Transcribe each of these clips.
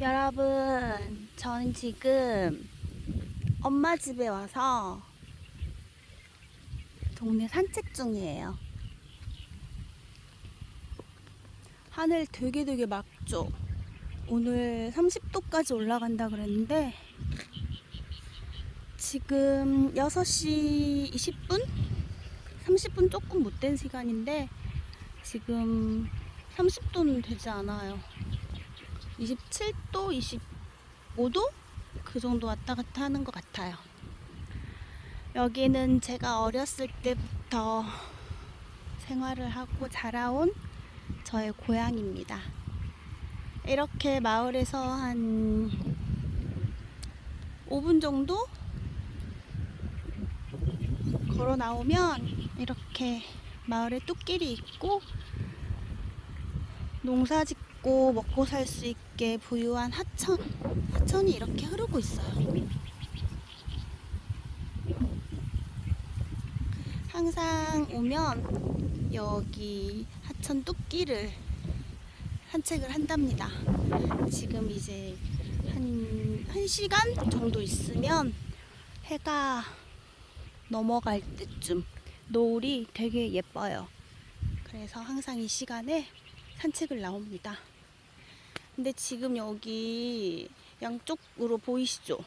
여러분, 저는 지금 엄마 집에 와서 동네 산책 중이에요. 하늘 되게 되게 맑죠? 오늘 30도까지 올라간다 그랬는데 지금 6시 20분? 30분 조금 못 된 시간인데 지금 30도는 되지 않아요. 27도, 25도? 그 정도 왔다 갔다 하는 것 같아요. 여기는 제가 어렸을 때부터 생활을 하고 자라온 저의 고향입니다. 이렇게 마을에서 한 5분 정도 걸어 나오면 이렇게 마을에 뚝길이 있고 농사 짓고 먹고 살 수 있게 부유한 하천, 하천이 이렇게 흐르고 있어요. 항상 오면 여기 하천 뚝길을 산책을 한답니다. 지금 이제 한, 한 시간 정도 있으면 해가 넘어갈 때쯤 노을이 되게 예뻐요. 그래서 항상 이 시간에 산책을 나옵니다. 근데 지금 여기 양쪽으로 보이시죠?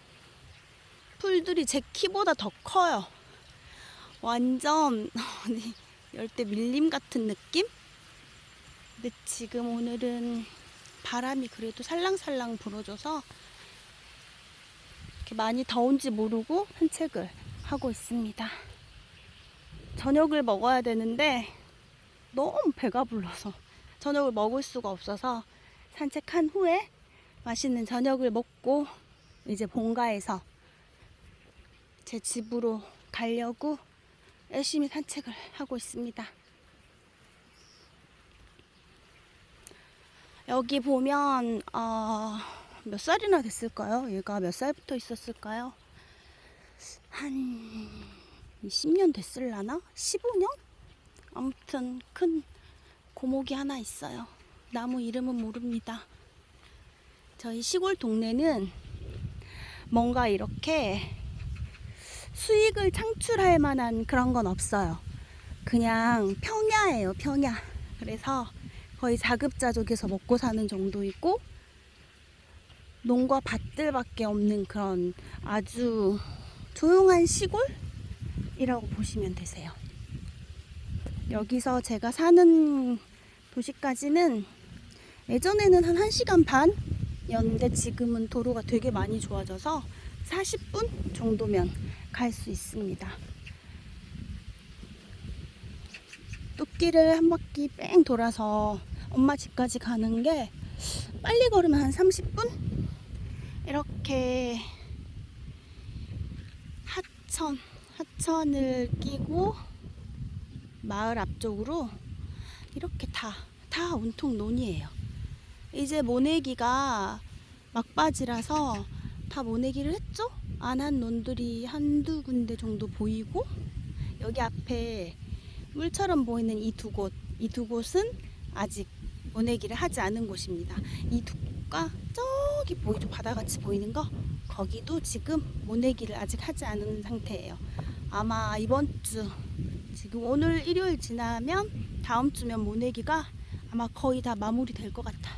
풀들이 제 키보다 더 커요. 완전 열대 밀림 같은 느낌? 근데 지금 오늘은 바람이 그래도 살랑살랑 불어줘서 이렇게 많이 더운지 모르고 산책을 하고 있습니다. 저녁을 먹어야 되는데 너무 배가 불러서 저녁을 먹을 수가 없어서 산책한 후에 맛있는 저녁을 먹고 이제 본가에서 제 집으로 가려고 열심히 산책을 하고 있습니다. 여기 보면 어, 몇 살이나 됐을까요? 얘가 몇 살부터 있었을까요? 한 10년 됐을라나? 15년? 아무튼 큰 고목이 하나 있어요. 나무 이름은 모릅니다. 저희 시골 동네는 뭔가 이렇게 수익을 창출할 만한 그런 건 없어요. 그냥 평야예요, 평야. 그래서 거의 자급자족해서 먹고 사는 정도이고, 농과 밭들밖에 없는 그런 아주 조용한 시골이라고 보시면 되세요. 여기서 제가 사는 도시까지는 예전에는 한 1시간 반이었는데 지금은 도로가 되게 많이 좋아져서 40분 정도면 갈 수 있습니다. 뚝길을 한 바퀴 뺑 돌아서 엄마 집까지 가는 게 빨리 걸으면 한 30분? 이렇게 하천, 하천을 끼고 마을 앞쪽으로 이렇게 다, 다 온통 논이에요. 이제 모내기가 막바지라서 다 모내기를 했죠? 안 한 논들이 한두 군데 정도 보이고, 여기 앞에 물처럼 보이는 이 두 곳, 이 두 곳은 아직 모내기를 하지 않은 곳입니다. 이 두가 저기 보이죠? 바다같이 보이는 거? 거기도 지금 모내기를 아직 하지 않은 상태예요. 아마 이번 주, 지금 오늘 일요일 지나면 다음 주면 모내기가 아마 거의 다 마무리 될 것 같아요.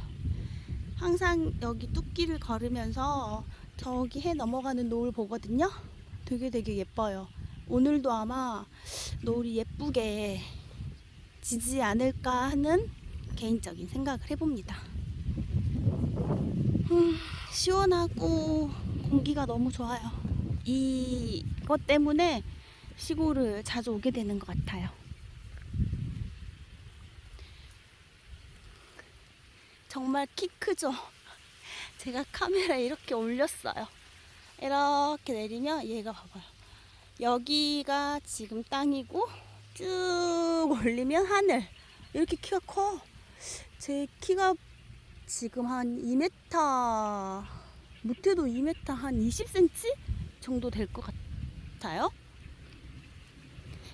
항상 여기 뚝길을 걸으면서 저기 해 넘어가는 노을 보거든요. 되게 되게 예뻐요. 오늘도 아마 노을이 예쁘게 지지 않을까 하는 개인적인 생각을 해봅니다. 음, 시원하고 공기가 너무 좋아요. 이것 때문에 시골을 자주 오게 되는 것 같아요. 정말 키 크죠? 제가 카메라에 이렇게 올렸어요. 이렇게 내리면 얘가 봐봐요. 여기가 지금 땅이고 쭉 올리면 하늘. 이렇게 키가 커. 제 키가 지금 한 2m 못해도 2m 한 20cm 정도 될 것 같아요.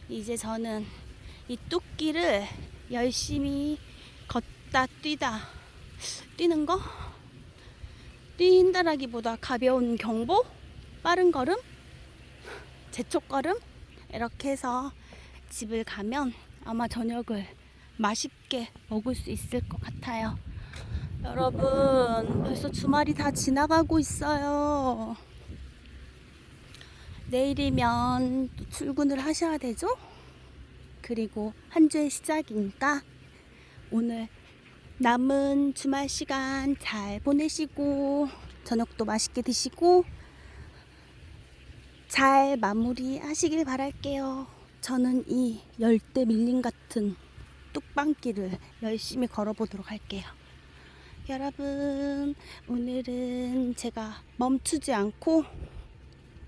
이제 저는 이 뚝길을 열심히 걷다 뛰다 뛰는 거 힘들다라기보다 가벼운 경보, 빠른 걸음, 재촉 걸음 이렇게 해서 집을 가면 아마 저녁을 맛있게 먹을 수 있을 것 같아요. 여러분, 벌써 주말이 다 지나가고 있어요. 내일이면 또 출근을 하셔야 되죠? 그리고 한 주의 시작이니까 오늘 남은 주말 시간 잘 보내시고 저녁도 맛있게 드시고 잘 마무리 하시길 바랄게요. 저는 이 열대 밀림 같은 뚝방길을 열심히 걸어보도록 할게요. 여러분, 오늘은 제가 멈추지 않고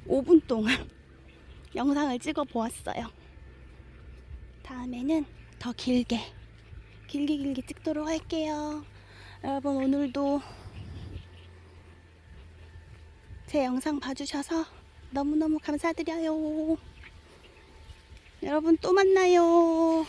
5분 동안 영상을 찍어 보았어요. 다음에는 더 길게, 길게 길게 찍도록 할게요. 여러분, 오늘도 제 영상 봐주셔서 너무너무 감사드려요. 여러분 또 만나요.